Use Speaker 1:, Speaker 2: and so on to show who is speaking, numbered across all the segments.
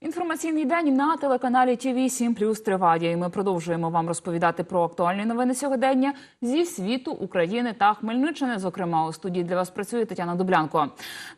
Speaker 1: Інформаційний день на телеканалі ТВ 7 плюс триває. І ми продовжуємо вам розповідати про актуальні новини сьогодення зі світу України та Хмельниччини. Зокрема, у студії для вас працює Тетяна Дублянко.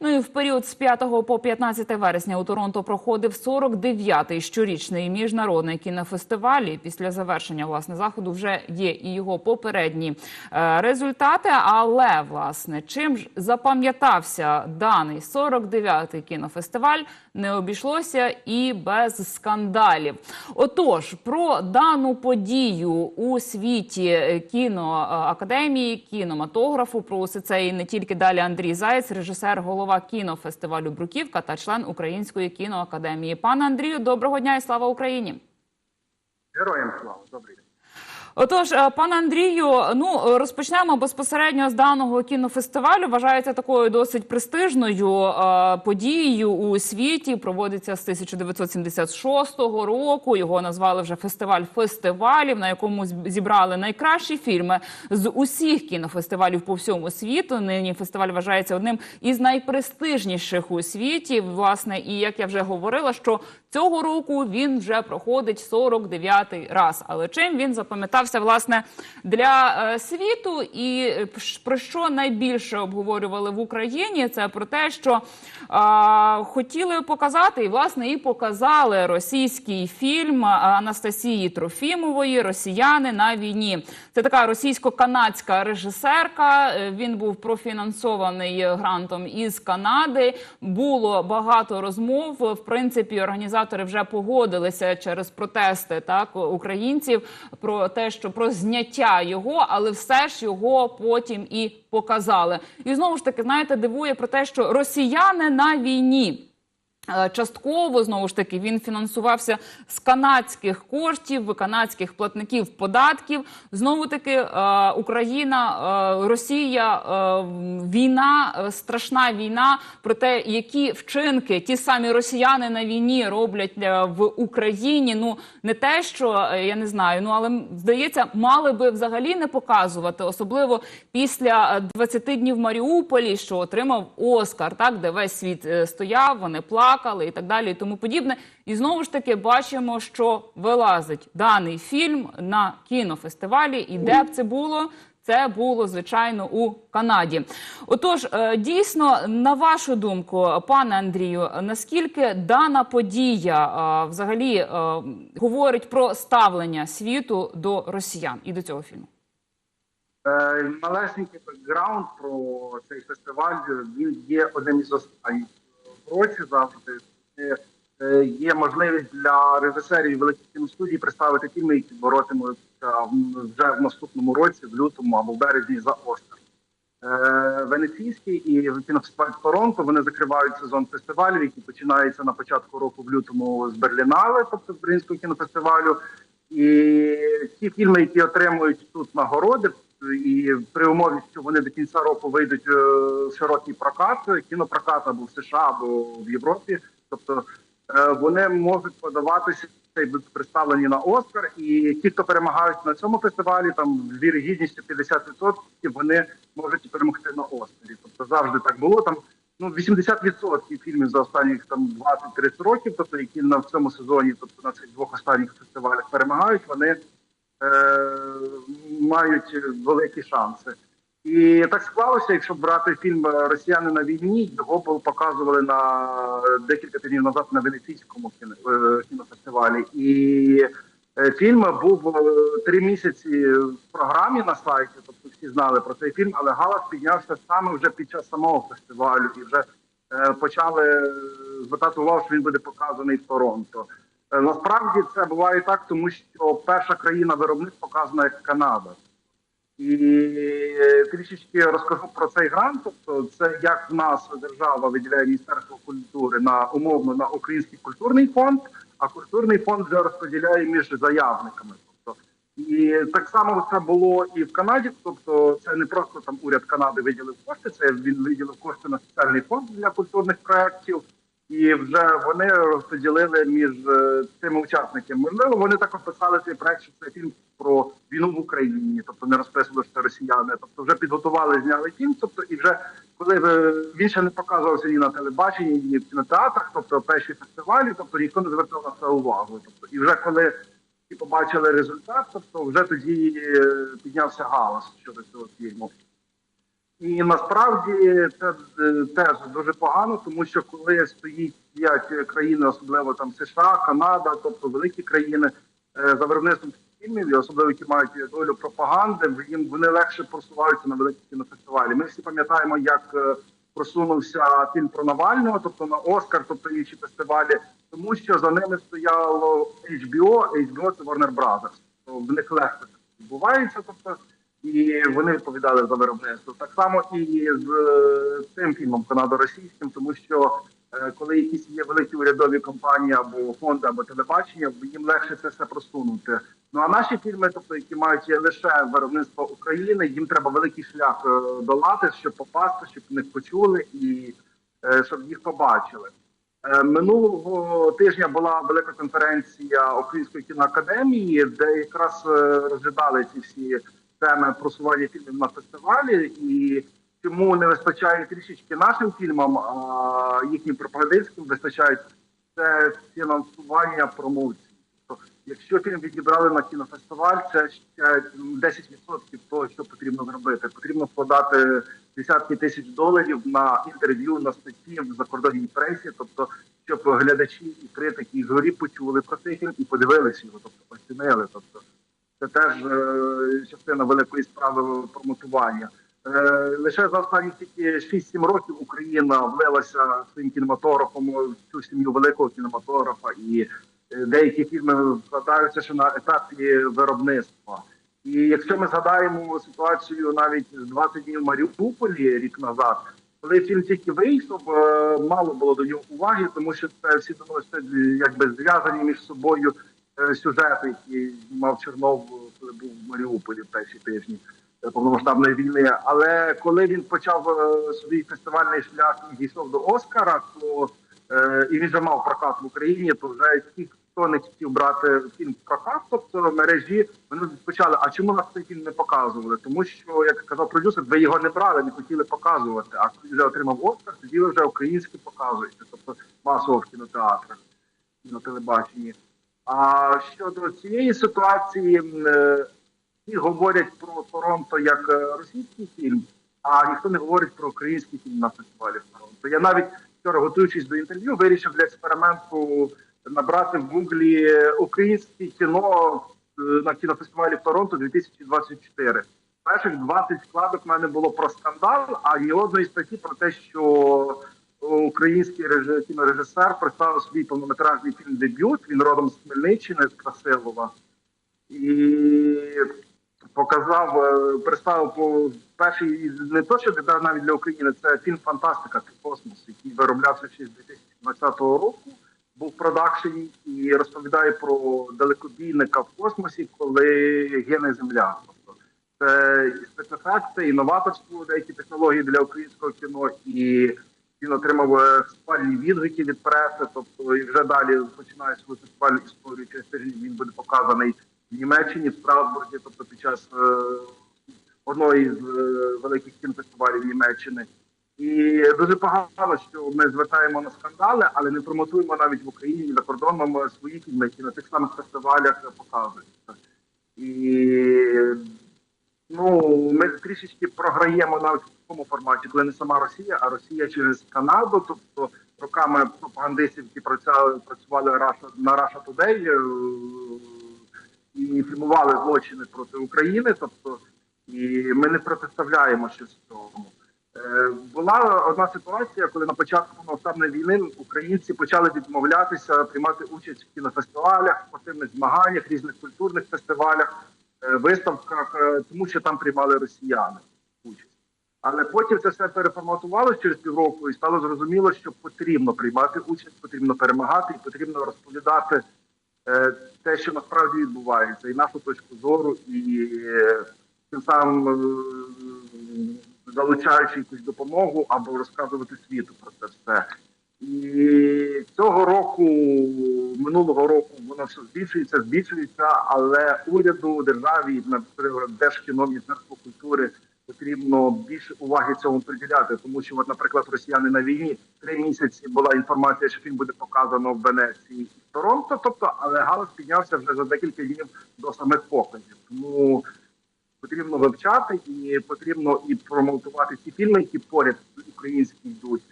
Speaker 1: Ну і в період з 5 по 15 вересня у Торонто проходив 49-й щорічний міжнародний кінофестиваль. І Після завершення власне заходу вже є і його попередні е, результати. Але власне чим ж запам'ятався даний 49-й кінофестиваль, не обійшлося і без скандалів. Отож, про дану подію у світі кіноакадемії, кінематографу, про усе це і не тільки далі Андрій Заєць, режисер, голова кінофестивалю Бруківка та член Української кіноакадемії. Пане Андрію, доброго дня і слава Україні!
Speaker 2: Героям слава, добрий.
Speaker 1: Отож, е, пане Андрію, ну розпочнемо безпосередньо з даного кінофестивалю. Вважається такою досить престижною е, подією у світі. Проводиться з 1976 року. Його назвали вже фестиваль фестивалів, на якому зібрали найкращі фільми з усіх кінофестивалів по всьому світу. Нині фестиваль вважається одним із найпрестижніших у світі. Власне, і як я вже говорила, що цього року він вже проходить 49-й раз. Але чим він запам'ятався власне для е, світу, і е, про що найбільше обговорювали в Україні? Це про те, що е, хотіли показати, і власне і показали російський фільм Анастасії Трофімової Росіяни на війні. Це така російсько-канадська режисерка. Е, Він був профінансований грантом із Канади. Було багато розмов. В принципі, організатори вже погодилися через протести так українців про те, що про зняття його, але все ж його потім і показали. І знову ж таки, знаєте, дивує про те, що росіяни на війні. Е, Частково знову ж таки він фінансувався з канадських коштів, канадських платників податків. Знову таки е, Україна, е, Росія, війна, страшна війна. Про те, які вчинки ті самі росіяни на війні роблять в Україні. Ну не те, що я не знаю, ну але здається, мали би взагалі не показувати, особливо після е, 20 днів Маріуполі, що отримав Оскар, так де весь світ стояв, вони плакали і так далі, і тому подібне. І знову ж таки бачимо, що вилазить даний фільм на кінофестивалі. І де б це було? Це було звичайно у Канаді. Отож, е, дійсно, на вашу думку, пане Андрію, наскільки дана подія е, взагалі е, говорить про ставлення світу до росіян і до цього фільму?
Speaker 2: Малесенький бекграунд про цей фестиваль. Він є одним із останніх в році завжди. Е, Є можливість для режисерів великих кіностудій представити фільми, які боротимуться вже в наступному році, в лютому або в березні за Оскар. Е, Венеційський і кінофестиваль Торонто вони закривають сезон фестивалів, який починається на початку року в лютому з Берлінале, тобто з Берлінського кінофестивалю. І ті фільми, які отримують тут нагороди, і при умові, що вони до кінця року вийдуть е, в широкий прокат, кінопрокат або в США, або в Європі, тобто е, вони можуть подаватися і будуть представлені на Оскар. І ті, хто перемагають на цьому фестивалі, там з вірогідністю 50%, вони можуть перемогти на Оскарі. Тобто завжди так було. Там ну 80% фільмів за останніх там 20-30 років, тобто які на в цьому сезоні, тобто на цих двох останніх фестивалях перемагають, вони е, мають великі шанси. І так склалося, якщо брати фільм Росіяни на війні, його показували на декілька тижнів назад на Венеційському е, кінофестивалі. І е, фільм був е, три місяці в програмі на сайті, тобто всі знали про цей фільм, але галас піднявся саме вже під час самого фестивалю і вже е, почали е, звертати увагу, що він буде показаний в Торонто. Е, Насправді це буває так, тому що перша країна виробник показана як Канада. І е, трішечки розкажу про цей грант. Тобто, це як в нас держава виділяє Міністерство культури на умовно на Український культурний фонд, а культурний фонд вже розподіляє між заявниками. Тобто, і так само це було і в Канаді. Тобто, це не просто там уряд Канади виділив кошти, це він виділив кошти на спеціальний фонд для культурних проєктів. І вже вони розподілили між е, цими учасниками. Можливо, вони так описали цей проект, що це фільм про війну в Україні, тобто не розписували, що це росіяни. Тобто вже підготували, зняли фільм. Тобто, і вже коли е, ще не показувався ні на телебаченні, ні в кінотеатрах, тобто перші фестивалі, тобто ніхто не звертав на це увагу. Тобто, і вже коли всі побачили результат, тобто вже тоді е, піднявся галас щодо цього фільму. І насправді це е, теж дуже погано, тому що коли стоїть п'ять країн, особливо там США, Канада, тобто великі країни е, за виробництвом фільмів, і особливо які мають долю пропаганди, їм вони легше просуваються на великі кінофестивалі. Ми всі пам'ятаємо, як е, просунувся фільм про Навального, тобто на Оскар, тобто інші фестивалі, тому що за ними стояло HBO, HBO – це Warner Brothers. Тобто в них легко відбувається, тобто і вони відповідали за виробництво. Так само і з е, цим фільмом канадо-російським, тому що е, коли якісь є великі урядові компанії або фонди, або телебачення, їм легше це все просунути. Ну а наші фільми, тобто які мають лише виробництво України, їм треба великий шлях е, долати, щоб попасти, щоб них почули і щоб їх побачили. Минулого тижня була велика конференція Української кіноакадемії, де якраз розглядали ці всі теми просування фільмів на фестивалі, і чому не вистачає трішечки нашим фільмам, а їхнім пропагандистським вистачає це фінансування промоції. Тобто, якщо фільм відібрали на кінофестиваль, це ще 10% того, що потрібно зробити. Потрібно вкладати десятки тисяч доларів на інтерв'ю, на статті в закордонній пресі, тобто щоб глядачі і критики і згорі почули про цей фільм і подивилися його, тобто оцінили. Тобто теж е, частина великої справи промотування. Е, лише за останні тільки 6-7 років Україна влилася своїм кінематографом в цю сім'ю великого кінематографа, і е, деякі фільми складаються ще на етапі виробництва. І якщо ми згадаємо ситуацію навіть з 20 днів Маріуполі рік назад, коли фільм тільки вийшов, мало було до нього уваги, тому що це всі думали, що якби зв'язані між собою е, сюжети, які мав Чернов, коли був в Маріуполі в перші тижні е, повномасштабної війни. Але коли він почав е, свій фестивальний шлях і дійшов до Оскара, то і він вже мав прокат в Україні, то вже ті, хто не хотів брати фільм в прокат, тобто мережі, вони почали. А чому нас цей фільм не показували? Тому що, як казав продюсер, ви його не брали, не хотіли показувати. А коли вже отримав Оскар, тоді ви вже українські показуєте, тобто масово в кінотеатрах і на телебаченні. А щодо цієї ситуації, е, всі говорять про Торонто як е, російський фільм, а ніхто не говорить про український фільм на фестивалі Торонто. Я навіть вчора, готуючись до інтерв'ю, вирішив для експерименту набрати в гуглі українське кіно е, на кінофестивалі Торонто 2024. Перших 20 вкладок в мене було про скандал, а ні одної статті про те, що український реж- кінорежисер представив свій повнометражний фільм дебют. Він родом з Хмельниччини, з Красилова. І показав, е, представив по перший не то, що навіть для України, це фільм Фантастика космос, який вироблявся ще з 2020 року. Був в і розповідає про далекобійника в космосі, коли гине земля. Тобто це спецефекти, і новаторство, деякі технології для українського кіно, і він отримав е, спальні відгуки від преси. Тобто, і вже далі починає свою фестивальну історію. Через тиждень він буде показаний в Німеччині, в Страсбурзі, тобто під час е, одного із е, великих кінофестивалів Німеччини. І дуже погано, що ми звертаємо на скандали, але не промотуємо навіть в Україні за кордоном свої фільми, які на тих самих фестивалях показуються. І ну ми трішечки програємо навіть в такому форматі, коли не сама Росія, а Росія через Канаду, тобто роками пропагандистів, які працювали, працювали на Russia Today е, і фільмували злочини проти України. Тобто, і ми не протиставляємо щось цьому. Е, Була одна ситуація, коли на початку повномасштабної війни українці почали відмовлятися приймати участь в кінофестивалях, спортивних змаганнях, різних культурних фестивалях, виставках, е, тому що там приймали росіяни участь. Але потім це все переформатувалося через півроку, і стало зрозуміло, що потрібно приймати участь, потрібно перемагати, і потрібно розповідати е, те, що насправді відбувається, і нашу точку зору, і е, тим самим е, залучаючи якусь допомогу або розказувати світу про це все. І цього року, минулого року, воно все збільшується, збільшується, але уряду, державі, наприклад, Держкіно, Міністерство культури потрібно більше уваги цьому приділяти, тому що, от, наприклад, росіяни на війні три місяці була інформація, що фільм буде показано в Венеції і Торонто. Тобто, але галас піднявся вже за декілька днів до самих показів. Тому потрібно вивчати і потрібно і промоутувати ті фільми, які поряд українські йдуть.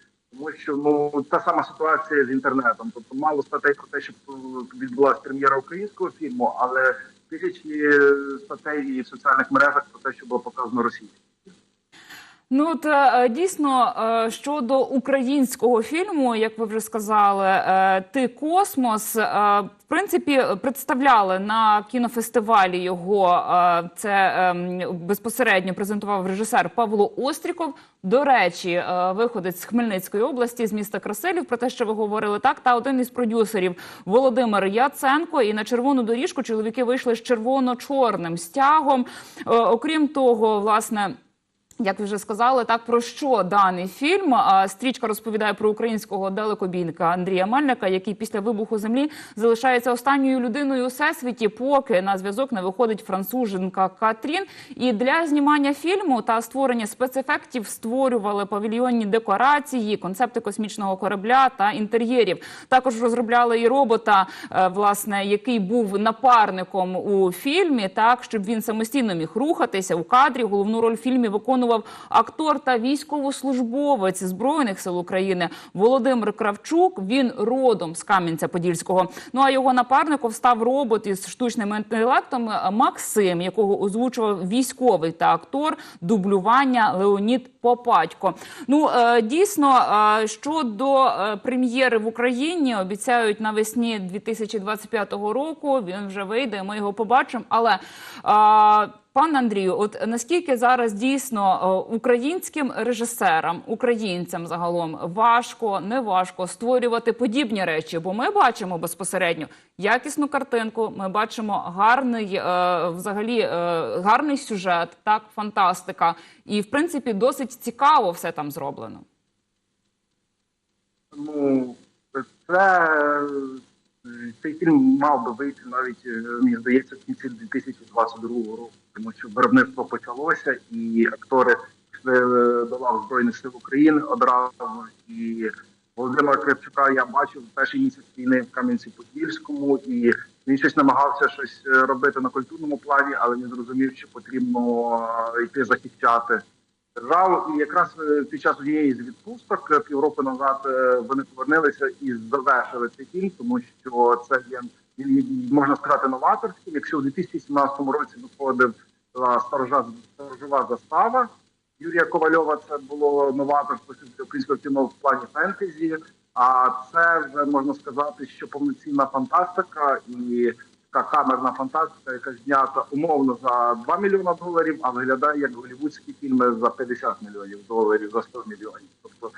Speaker 2: Що ну та сама ситуація з інтернетом. Тобто мало статей про те, що відбулася прем'єра українського фільму, але тисячі е, статей і в соціальних мережах про те, що було показано російською.
Speaker 1: Ну от е, дійсно е, щодо українського фільму, як ви вже сказали, е, ти космос е, в принципі представляли на кінофестивалі його. е, Це ем, безпосередньо презентував режисер Павло Остріков. До речі, е, виходить з Хмельницької області, з міста Красилів, про те, що ви говорили так. Та один із продюсерів Володимир Яценко. І на червону доріжку чоловіки вийшли з червоно-чорним стягом. Е, Окрім того, власне. Як ви вже сказали, так про що даний фільм? Стрічка розповідає про українського далекобійника Андрія Мельника, який після вибуху землі залишається останньою людиною у всесвіті, поки на зв'язок не виходить француженка Катрін. І для знімання фільму та створення спецефектів створювали павільйонні декорації, концепти космічного корабля та інтер'єрів. Також розробляли і робота, е, власне, який був напарником у фільмі, так щоб він самостійно міг рухатися у кадрі. Головну роль в фільмі виконував актор та військовослужбовець збройних сил України Володимир Кравчук. Він родом з Кам'янця-Подільського. Ну а його напарником став робот із штучним інтелектом Максим, якого озвучував військовий та актор дублювання Леонід Попадько. Ну е, дійсно е, щодо е, прем'єри в Україні обіцяють навесні 2025 року. Він вже вийде. Ми його побачимо. Але пан Андрію, от наскільки зараз дійсно е, українським режисерам, українцям загалом важко, не важко створювати подібні речі? Бо ми бачимо безпосередньо якісну картинку. Ми бачимо гарний, е, взагалі, е, гарний сюжет, так фантастика, і в принципі досить цікаво все там зроблено.
Speaker 2: Ну це цей фільм мав би вийти навіть е, мені здається в кінці 2022 року, тому що виробництво почалося, і актори пішли е, до лав збройних сил України одразу. І Володимира Кравчука я бачив перший місяць війни в Кам'янці-Подільському, і він щось намагався щось е, робити на культурному плані, але він зрозумів, що потрібно е, йти захищати державу. І якраз е, під час однієї з відпусток е, півроку назад е, вони повернулися і завершили цей фільм, тому що це є можна сказати новаторський. Якщо в 2017 році виходив сторожа сторожова застава Юрія Ковальова, це було новаторство українського кіно в плані фентезі. А це вже можна сказати, що повноцінна фантастика і така камерна фантастика, яка знята умовно за 2 мільйона доларів, а виглядає як голівудські фільми за 50 мільйонів доларів, за 100 мільйонів. Тобто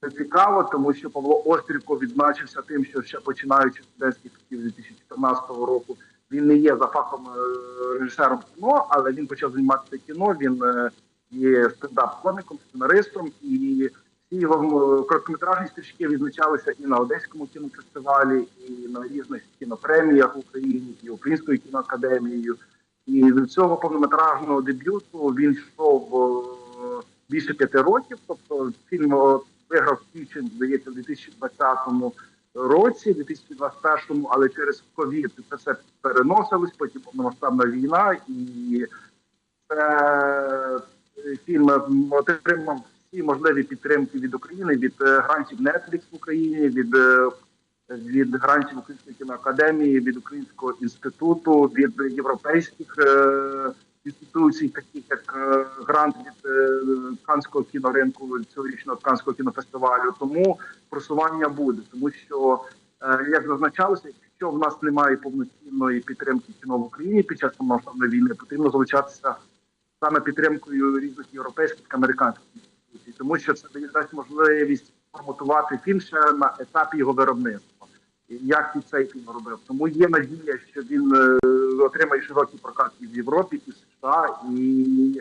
Speaker 2: це цікаво, тому що Павло Острівко відзначився тим, що ще починаючи з студентських років 2014 року, він не є за фахом е, режисером кіно, але він почав займатися кіно. Він е, є стендап-коміком, сценаристом, і його е, короткометражні стрічки відзначалися і на Одеському кінофестивалі, і на різних кінопреміях в Україні, і Українською кіноакадемією. І до цього повнометражного дебюту він йшов е, більше п'яти років. Тобто фільм е, виграв Кічен, здається, в 2020 році, 2021, але через ковід це все переносилось, потім повномасштабна війна, і це фільм отримав всі можливі підтримки від України, від е, грантів Netflix в Україні, від, е, від грантів Української кіноакадемії, від Українського інституту, від європейських е, інституцій, таких як е, грант від Канського кіноринку цьогорічного Канського кінофестивалю. Тому просування буде, тому що е, як зазначалося, якщо в нас немає повноцінної підтримки кіно в Україні під час повномасштабної війни, потрібно залучатися саме підтримкою різних європейських та американських інституцій, тому що це дасть можливість форматувати фільм ще на етапі його виробництва. Як і цей фільм робив. Тому є надія, що він е, отримає широкий прокат і в Європі, і в США, і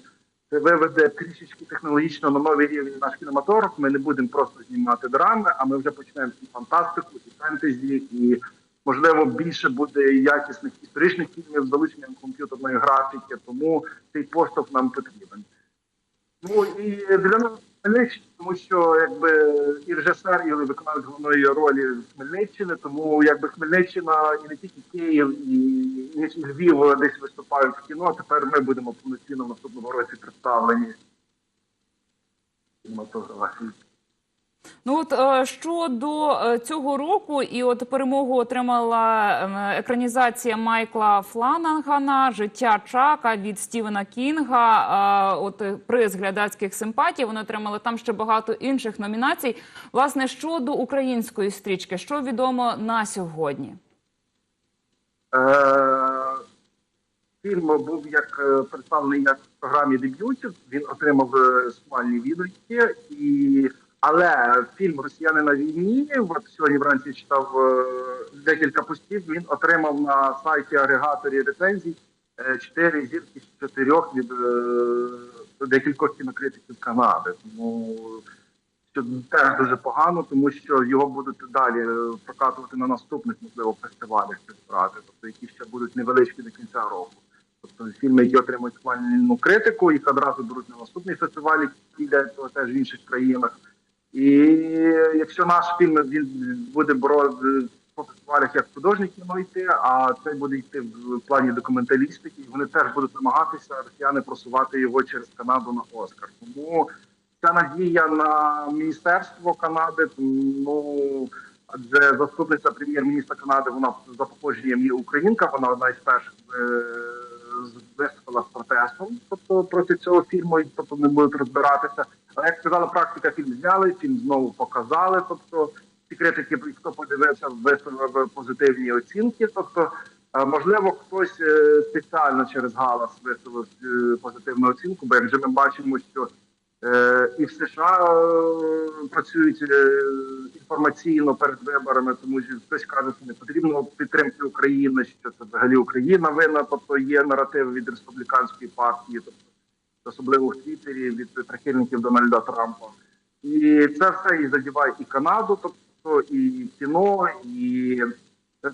Speaker 2: це виведе трішечки технологічно на новий рівень наш кінематограф. Ми не будемо просто знімати драми, а ми вже почнемо і фантастику, і фентезі, і можливо більше буде якісних історичних фільмів з залученням комп'ютерної графіки. Тому цей поштовх нам потрібен. Ну і для нас Хмельниччина, тому що якби і режисер, і виконавець головної ролі Хмельниччини, тому якби Хмельниччина і не тільки Київ, і Львів десь виступають в кіно. Тепер ми будемо повноцінно в наступному році представлені. кінематографії.
Speaker 1: Ну от е, щодо е, цього року, і от перемогу отримала е, екранізація Майкла Фланагана Життя Чака від Стівена Кінга. Е, От приз глядацьких симпатій. Вони отримали там ще багато інших номінацій. Власне, щодо української стрічки, що відомо на сьогодні?
Speaker 2: Фільм був як представлений як в програмі дебютів. Він отримав схвальні відгуки. І але фільм Росіяни на війні. От сьогодні вранці читав е, декілька постів. Він отримав на сайті агрегаторі рецензій е, чотири зірки з чотирьох від е, декількох кінокритиків Канади. Тому що теж дуже погано, тому що його будуть далі прокатувати на наступних можливо фестивалях фестивалі, тобто які ще будуть невеличкі до кінця року. Тобто фільми, які отримують хвальну критику, їх одразу беруть на наступний фестиваль, який йде теж в інших країнах. І якщо наш фільм він буде боротися по фестивалях як художнє кіно йти, а цей буде йти в плані документалістики, вони теж будуть намагатися росіяни просувати його через Канаду на Оскар. Тому ця надія на міністерство Канади. Ну адже заступниця прем'єр-міністра Канади, вона за походженням є українка. Вона одна із перших е, виступила з протестом, тобто проти цього фільму, тобто не будуть розбиратися. Але як сказала практика, фільм зняли, фільм знову показали. Тобто ці критики, хто подивився, виставив позитивні оцінки. Тобто, е, можливо, хтось е, спеціально через галас виставив е, позитивну оцінку, бо як вже ми бачимо, що і в США працюють інформаційно перед виборами, тому що хтось каже, що не потрібно підтримки України, що це взагалі Україна винна, тобто є наратив від республіканської партії, тобто особливо в Твіттері від прихильників Дональда Трампа. І це все і задіває і Канаду, тобто і кіно, і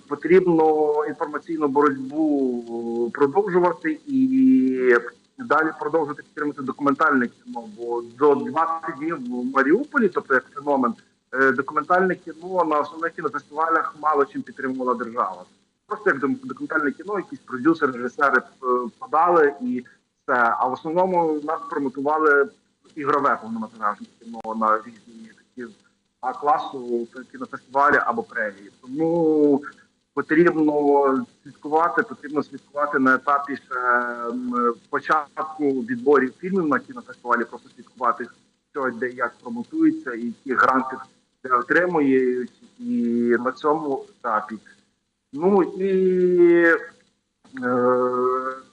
Speaker 2: потрібно інформаційну боротьбу продовжувати і далі продовжувати підтримувати документальне кіно. Бо до 20 днів в Маріуполі, тобто як феномен, е, документальне кіно на основних кінофестивалях мало чим підтримувала держава. Просто як документальне кіно, якісь продюсери, режисери е, подали і все. А в основному нас промотували ігрове повнометражне кіно на різні такі а класу кінофестивалі або премії. Тому потрібно слідкувати, потрібно слідкувати на етапі ще початку відборів фільмів на кінофестивалі, просто слідкувати, що де як промотується, і які гранти отримують, і на цьому етапі. Ну і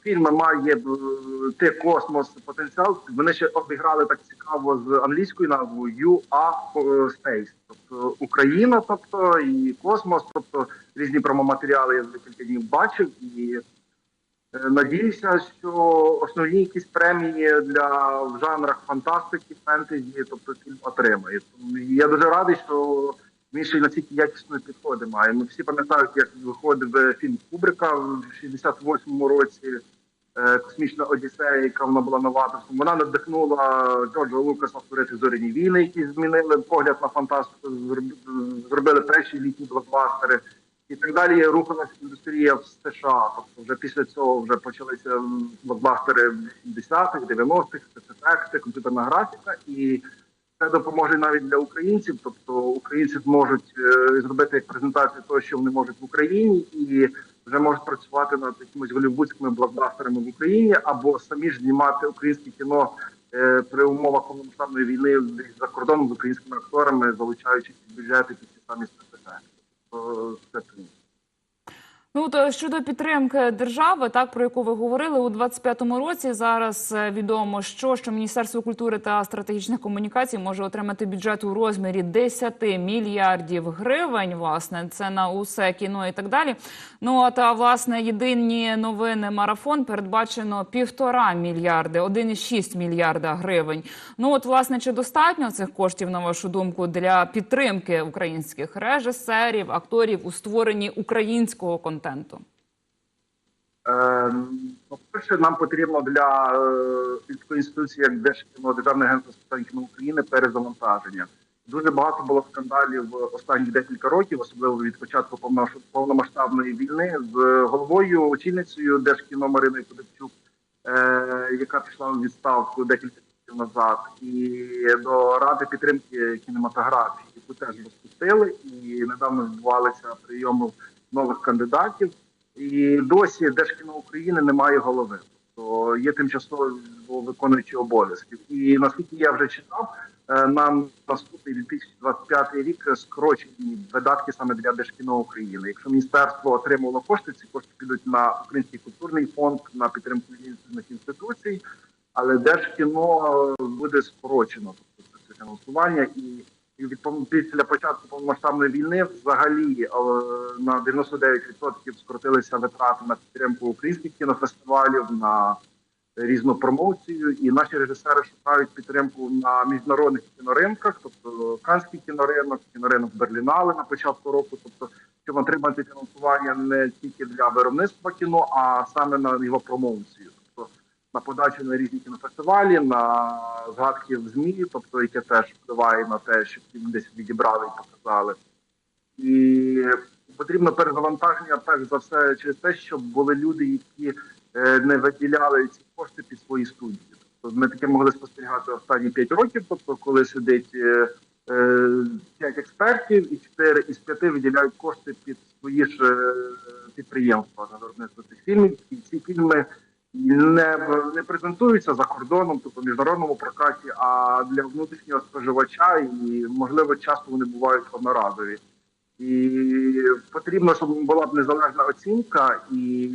Speaker 2: фільм має е, те космос потенціал. Вони ще обіграли так цікаво з англійською назвою You Are Space, тобто Україна, тобто і космос, тобто різні промоматеріали я за декілька днів бачив і. е, Надіюся, що основні якісь премії для в жанрах фантастики, фентезі, тобто фільм отримає. Я дуже радий, що він ще настільки якісно підходи має. Ми всі пам'ятають, як виходив е, фільм Кубрика в 68-му році. е, Космічна Одіссея, яка вона була новаторством. Вона надихнула Джорджа Лукаса створити зоряні війни, які змінили погляд на фантастику, зробили перші літні блокбастери. І так далі рухалася індустрія в США. Тобто вже після цього вже почалися блокбастери в 80-х, 90-х, спецефекти, комп'ютерна графіка, і це допоможе навіть для українців. Тобто українці зможуть е, зробити як презентацію того, що вони можуть в Україні, і вже можуть працювати над якимись голівудськими блокбастерами в Україні, або самі ж знімати українське кіно е, при умовах повномасштабної війни за кордоном з українськими акторами, залучаючи бюджети під ті самі. Тобто це плюс.
Speaker 1: Ну то щодо підтримки держави, так про яку ви говорили у 25-му році. Зараз е, відомо, що що Міністерство культури та стратегічних комунікацій може отримати бюджет у розмірі 10 мільярдів гривень. Власне, це на усе кіно і так далі. Ну а та власне єдині новини марафон передбачено півтора мільярди, 1,6 мільярда гривень. Ну от власне чи достатньо цих коштів на вашу думку для підтримки українських режисерів, акторів у створенні українського контенту?
Speaker 2: Е, ну, перше, нам потрібно для е, такої інституції, як Держкіно, Державне агентство з питань кіно України, перезавантаження. Дуже багато було скандалів останні декілька років, особливо від початку повномасштабної війни, з головою, очільницею Держкіно Мариною Кудерчук, е, яка пішла у відставку декілька років назад, і до ради підтримки кінематографії, яку теж розпустили, і недавно відбувалися прийоми нових кандидатів. І досі Держкіно України немає голови, тобто є тимчасово виконуючі обов'язків. І наскільки я вже читав, е, нам наступний 2025 рік скорочені видатки саме для Держкіно України. Якщо міністерство отримувало кошти, ці кошти підуть на український культурний фонд, на підтримку різних інституцій, але Держкіно буде скорочено тобто це фінансування і. Від після початку повномасштабної війни взагалі е, на 99% скоротилися витрати на підтримку українських кінофестивалів, на різну промоцію. І наші режисери шукають підтримку на міжнародних кіноринках, тобто Канський кіноринок, кіноринок Берлінале на початку року. Тобто, щоб отримати фінансування не тільки для виробництва кіно, а саме на його промоцію. На подачу на різні кінофестивалі, на згадки в ЗМІ, тобто яке теж впливає на те, щоб фільм десь відібрали і показали. І потрібно перезавантаження перш за все через те, щоб були люди, які е, не виділяли ці кошти під свої студії. Тобто ми таке могли спостерігати останні 5 років, тобто коли сидить е, е, 5 експертів і 4 із 5 виділяють кошти під свої ж е, підприємства на виробництво цих фільмів. І ці фільми не, не презентуються за кордоном, тобто в міжнародному прокаті, а для внутрішнього споживача, і можливо часто вони бувають одноразові. І потрібно, щоб була б незалежна оцінка і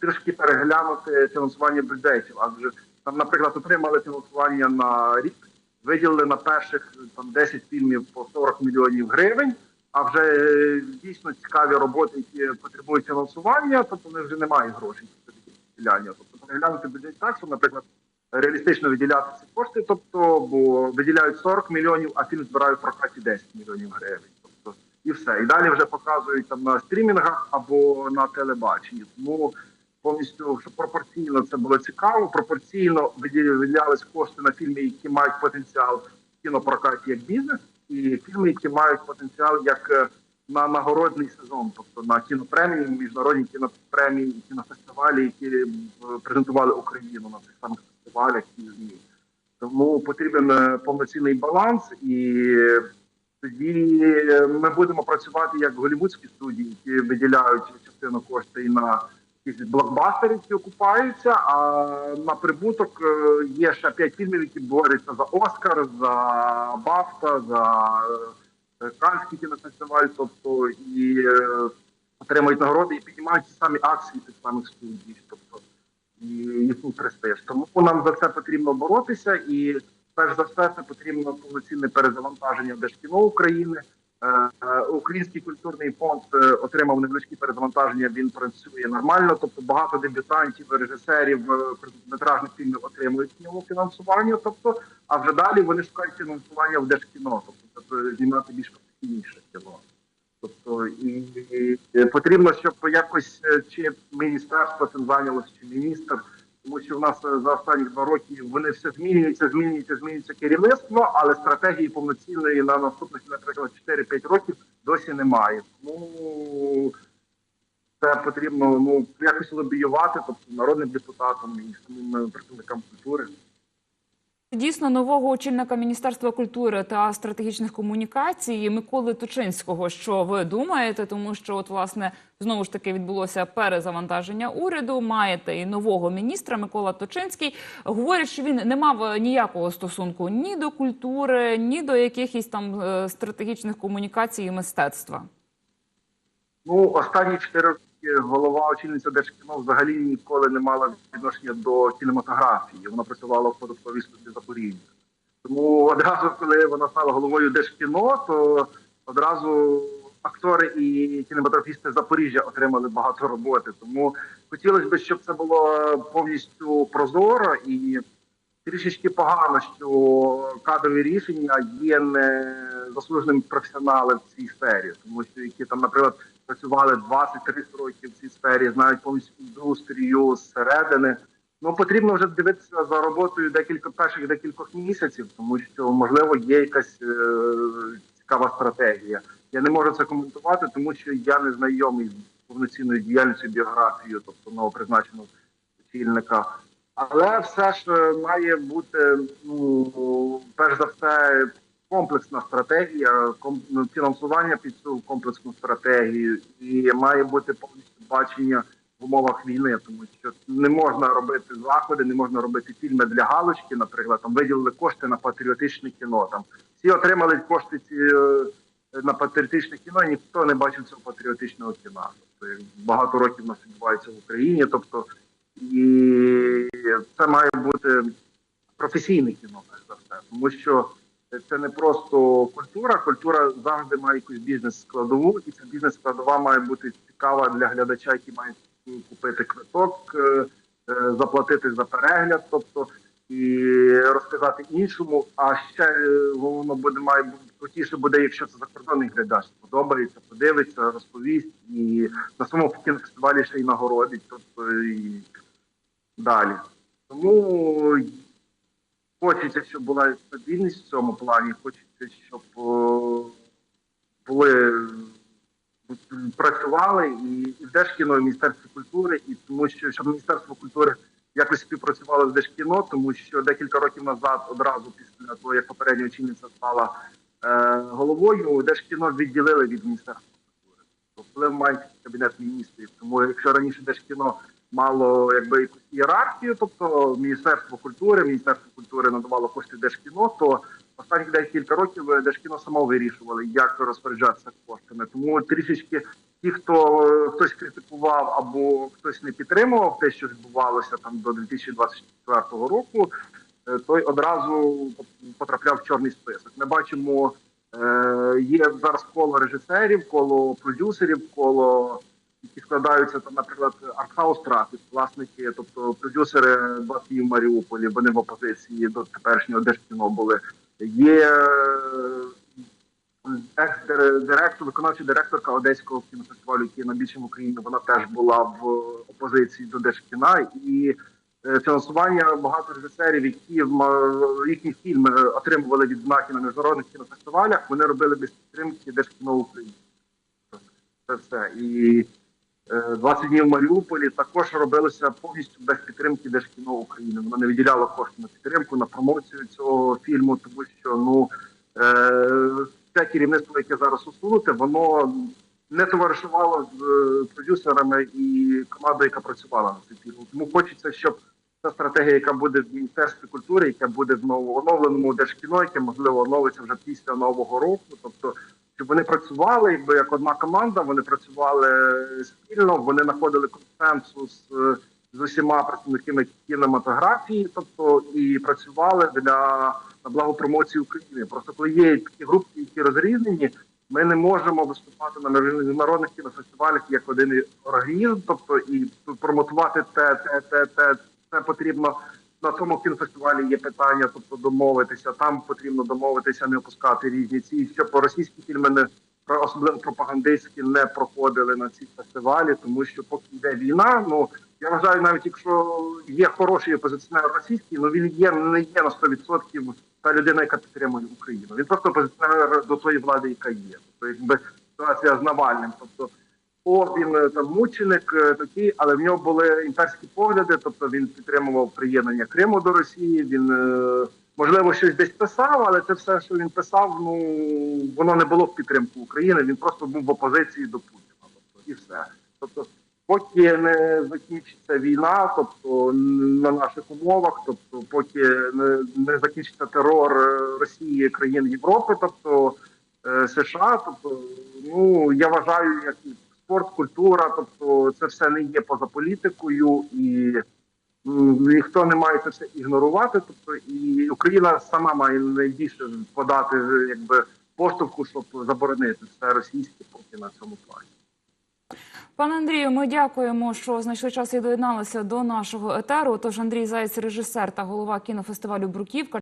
Speaker 2: трішки переглянути фінансування бюджетів. Адже там, наприклад, отримали фінансування на рік, виділили на перших там 10 фільмів по 40 мільйонів гривень. А вже е, дійсно цікаві роботи, які потребують фінансування, тобто вони вже немає грошей на такі виділяння. Тобто переглянути бюджет так, щоб, наприклад, реалістично виділяти ці кошти, тобто, бо виділяють 40 мільйонів, а фільм збирають в прокаті 10 мільйонів гривень. Тобто, і все. І далі вже показують там на стрімінгах або на телебаченні. Тому повністю щоб пропорційно це було цікаво. Пропорційно виділялись кошти на фільми, які мають потенціал кінопрокаті як бізнес, і фільми, які мають потенціал як е, на нагородний сезон, тобто на кінопремії, міжнародні кінопремії, кінофестивалі, які е, презентували Україну на цих самих фестивалях і ЗМІ. Тому потрібен е, повноцінний баланс, і тоді е, ми будемо працювати як голівудські студії, які виділяють частину коштів на якісь блокбастери, які окупаються. А на прибуток є ще п'ять фільмів, які борються за Оскар, за Бафта, за Канський кінофестиваль, тобто і е, отримують нагороди і піднімають самі акції тих самих студій. Тобто і їхній престиж. Тому нам за це потрібно боротися, і перш за все це потрібно повноцінне перезавантаження Держкіно України. Е, е, Український культурний фонд е, отримав невеличкі перезавантаження. Він працює нормально. Тобто багато дебютантів, режисерів, короткометражних фільмів отримують в ньому фінансування. Тобто, а вже далі вони шукають фінансування в Держкіно, тобто знімати більш професійніше кіно. Тобто і, і, потрібно, щоб якось чи міністерство цим зайнялося, чи міністр, тому що в нас е, за останні два роки вони все змінюються, змінюється, змінюється керівництво, але стратегії повноцінної на наступних, наприклад, 4-5 років досі немає. Тому це потрібно ну якось лобіювати, тобто народним депутатам і самим е, представникам культури.
Speaker 1: Дійсно, нового очільника Міністерства культури та стратегічних комунікацій Миколи Тучинського. Що ви думаєте? Тому що, от власне, знову ж таки відбулося перезавантаження уряду. Маєте і нового міністра Микола Точинський. Говорять, що він не мав ніякого стосунку ні до культури, ні до якихось там е, стратегічних комунікацій і мистецтва.
Speaker 2: Ну, останні чотири голова очільниця Держкіно взагалі ніколи не мала відношення до кінематографії. Вона працювала в податковій службі Запоріжжя. Тому одразу, коли вона стала головою Держкіно, то одразу актори і кінематографісти Запоріжжя отримали багато роботи. Тому хотілося б, щоб це було повністю прозоро і трішечки погано, що кадрові рішення є не заслуженим професіоналом в цій сфері, тому що які там, наприклад, працювали 20-30 років в цій сфері, знають повністю індустрію зсередини. Ну потрібно вже дивитися за роботою декілька перших декількох місяців, тому що можливо є якась е, цікава стратегія. Я не можу це коментувати, тому що я не знайомий з повноцінною діяльністю біографією, тобто новопризначеного очільника. Але все ж е, має бути ну перш за все комплексна стратегія, ну, фінансування під цю комплексну стратегію, і має бути повністю бачення в умовах війни, тому що не можна робити заходи, не можна робити фільми для галочки. Наприклад, там виділили кошти на патріотичне кіно. Там всі отримали кошти ці е, на патріотичне кіно. і Ніхто не бачив цього патріотичного кіна. Тобто багато років нас відбувається в Україні. Тобто і це має бути професійне кіно, перш за все, тому що це не просто культура. Культура завжди має якусь бізнес-складову, і ця бізнес-складова має бути цікава для глядача, який має купити квиток, е, е, заплатити за перегляд, тобто і розказати іншому. А ще е, воно буде має крутіше буде, якщо це закордонний глядач сподобається, подивиться, розповість і на самому кінофестивалі ще й нагородить. Тобто і далі. Тому хочеться, щоб була стабільність в цьому плані. Хочеться, щоб е, були працювали і, і в Держкіно, і в Міністерстві культури, і тому що щоб Міністерство культури якось співпрацювало з Держкіно, тому що декілька років назад, одразу після того, як попередня очільниця стала е, головою, Держкіно відділили від Міністерства культури. Тобто вплив має кабінет міністрів. Тому якщо раніше Держкіно мало якби якусь ієрархію, тобто Міністерство культури, Міністерство культури надавало кошти Держкіно, то останні декілька років е, Держкіно само вирішували, як розпоряджатися коштами. Тому трішечки ті, хто хтось критикував або хтось не підтримував те, що відбувалося там до 2024 року, е, той одразу потрапляв в чорний список. Ми бачимо, е, є зараз коло режисерів, коло продюсерів, коло які складаються там, наприклад, артхаус трафік, власники, тобто продюсери «Басі» в Маріуполі, вони в опозиції до теперішнього держкіно були. Є е, екс-директор, виконавча директорка Одеського кінофестивалю, найбільшим в Україні, вона теж була в опозиції до Держкіна. І е, фінансування багато режисерів, які їхні фільми отримували відзнаки на міжнародних кінофестивалях, вони робили без підтримки Держкіно України. Це все. І 20 днів в Маріуполі також робилося повністю без підтримки Держкіно України. Воно не виділяло кошти на підтримку, на промоцію цього фільму, тому що ну е, те керівництво, яке зараз усунуте, воно не товаришувало з е, продюсерами і командою, яка працювала на цей фільм. Тому хочеться, щоб та стратегія, яка буде в міністерстві культури, яка буде в новооновленому держкіно, яке можливо оновиться вже після нового року, тобто щоб вони працювали, якби як одна команда, вони працювали спільно, вони знаходили консенсус е, з усіма представниками кінематографії, тобто і працювали для на благо промоції України. Просто коли є такі групи, які розрізнені, ми не можемо виступати на міжнародних кінофестивалях як один організм, тобто і промотувати те, те, те, те, це потрібно. На тому кінофестивалі є питання, тобто домовитися. Там потрібно домовитися, не опускати різні ці, щоб російські фільми не особливо пропагандистські не проходили на ці фестивалі, тому що поки йде війна, ну я вважаю, навіть якщо є хороший опозиціонер російський, ну він є не є на 100% та людина, яка підтримує Україну. Він просто опозиціонер до тої влади, яка є. Тобто, якби ситуація з Навальним, тобто. О, він е, там мученик е, такий, але в нього були імперські погляди. Тобто він підтримував приєднання Криму до Росії. Він е, можливо щось десь писав, але це все, що він писав, ну воно не було в підтримку України. Він просто був в опозиції до Путіна. Тобто і все. Тобто, поки не закінчиться війна, тобто на наших умовах, тобто, поки не, не закінчиться терор Росії країн Європи, тобто США, тобто, ну я вважаю, як спорт, культура, тобто це все не є поза політикою, і ніхто не має це все ігнорувати. Тобто, і Україна сама має найбільше подати якби поштовху, щоб заборонити все російське поки на цьому плані.
Speaker 1: Пане Андрію, ми дякуємо, що знайшли час і доєдналися до нашого етеру. Тож Андрій Заєць, режисер та голова кінофестивалю Бруківка.